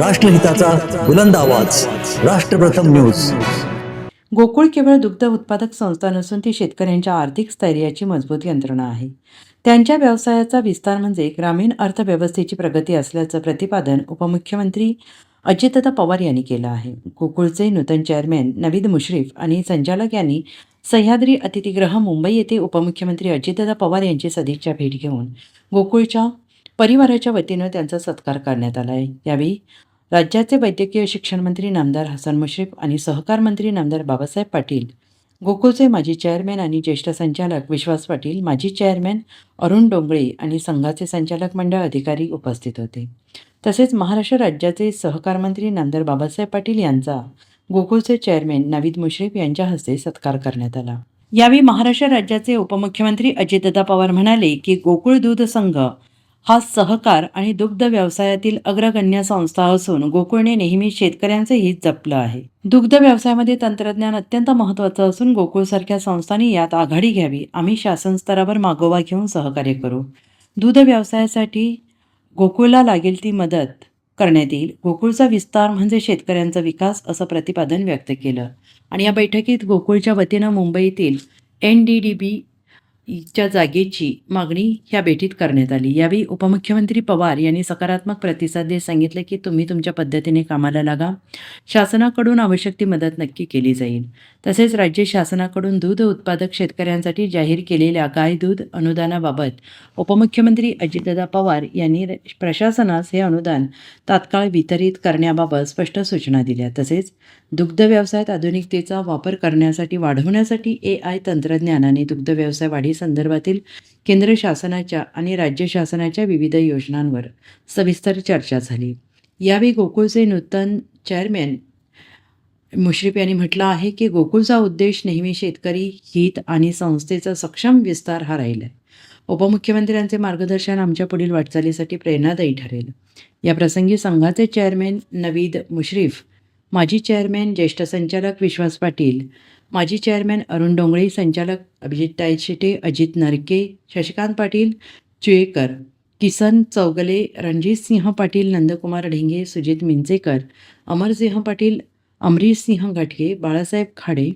राष्ट्रहिताचा बुलंद आवाज. राष्ट्रप्रथम न्यूज. गोकुळ केवळ दुग्ध उत्पादक संस्था नसून ती शेतकऱ्यांच्या आर्थिक स्थैर्याची मजबूत यंत्रणा आहे. त्यांच्या व्यवसायाचा विस्तार म्हणजे ग्रामीण अर्थव्यवस्थेची प्रगती असल्याचं प्रतिपादन उपमुख्यमंत्री अजितदा पवार यांनी केलं आहे. गोकुळचे नूतन चेअरमॅन नवीद मुश्रीफ आणि संचालक यांनी सह्याद्री अतिथीगृह मुंबई येथे उपमुख्यमंत्री अजितदा पवार यांची सदिच्छा भेट घेऊन गोकुळच्या परिवाराच्या वतीनं त्यांचा सत्कार करण्यात आला आहे. यावेळी राज्याचे वैद्यकीय शिक्षण मंत्री नामदार हसन मुश्रीफ आणि सहकार मंत्री नामदार बाबासाहेब पाटील. गोकुळचे माजी चेअरमॅन आणि ज्येष्ठ संचालक विश्वास पाटील माजी चेअरमॅन अरुण डोंगळे आणि संघाचे संचालक मंडळ अधिकारी उपस्थित होते. तसेच महाराष्ट्र राज्याचे सहकार मंत्री नामदार बाबासाहेब पाटील यांचा गोकुळचे चेअरमॅन नवीद मुश्रीफ यांच्या हस्ते सत्कार करण्यात आला. यावेळी महाराष्ट्र राज्याचे उपमुख्यमंत्री अजितदादा पवार म्हणाले की गोकुळ दूध संघ हा सहकार आणि दुग्ध व्यवसायातील अग्रगण्य संस्था असून गोकुळने नेहमी शेतकऱ्यांचे हित जपलं आहे. दुग्ध व्यवसायामध्ये तंत्रज्ञान अत्यंत महत्त्वाचं असून गोकुळसारख्या संस्थांनी यात आघाडी घ्यावी. आम्ही शासन स्तरावर मागोवा घेऊन सहकार्य करू. दूध व्यवसायासाठी गोकुळला लागेल ती मदत करण्यात येईल. गोकुळचा विस्तार म्हणजे शेतकऱ्यांचा विकास असं प्रतिपादन व्यक्त केलं. आणि या बैठकीत गोकुळच्या वतीनं मुंबईतील एन डी डी बी च्या जागेची मागणी ह्या भेटीत करण्यात आली. यावेळी उपमुख्यमंत्री पवार यांनी सकारात्मक प्रतिसाद देत सांगितले की तुम्ही तुमच्या पद्धतीने कामाला लागा. शासनाकडून आवश्यक ती मदत नक्की केली जाईल. तसेच राज्य शासनाकडून दूध उत्पादक शेतकऱ्यांसाठी जाहीर केलेल्या गाय दूध अनुदानाबाबत उपमुख्यमंत्री अजितदादा पवार यांनी र- प्रशासनास हे अनुदान तात्काळ वितरित करण्याबाबत स्पष्ट सूचना दिल्या. तसेच दुग्ध व्यवसायात आधुनिकतेचा वापर करण्यासाठी वाढवण्यासाठी ए आय तंत्रज्ञानाने दुग्ध व्यवसाय संदर्भातील केंद्र शासनाच्या आणि राज्य शासनाच्या विविध योजनांवर सविस्तर चर्चा झाली. यावेळी गोकुळचे नूतन चेअरमॅन मुश्रीफ यांनी म्हटलं आहे की गोकुळचा उद्देश नेहमी शेतकरी हित आणि संस्थेचा सक्षम विस्तार हा राहिला आहे उपमुख्यमंत्र्यांचे मार्गदर्शन आमच्या पुढील वाटचालीसाठी प्रेरणादायी ठरेल. या प्रसंगी संघाचे चेअरमॅन नवीद मुश्रीफ माजी चेअरमॅन ज्येष्ठ संचालक विश्वास पाटील माजी चेअरमॅन अरुण डोंगळे संचालक अभिजित टायशिटे अजित नरके शशिकांत पाटील चुएकर किसन चौगले रणजित सिंह पाटील नंदकुमार ढेंगे सुजित मिंचेकर अमरसिंह पाटील अमरीशसिंह घाटगे बाळासाहेब खाडे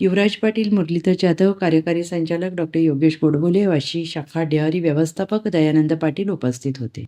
युवराज पाटील मुरलीधर जाधव कार्यकारी संचालक डॉक्टर योगेश गोडबोले वाशी शाखा डेअरी व्यवस्थापक दयानंद पाटील उपस्थित होते.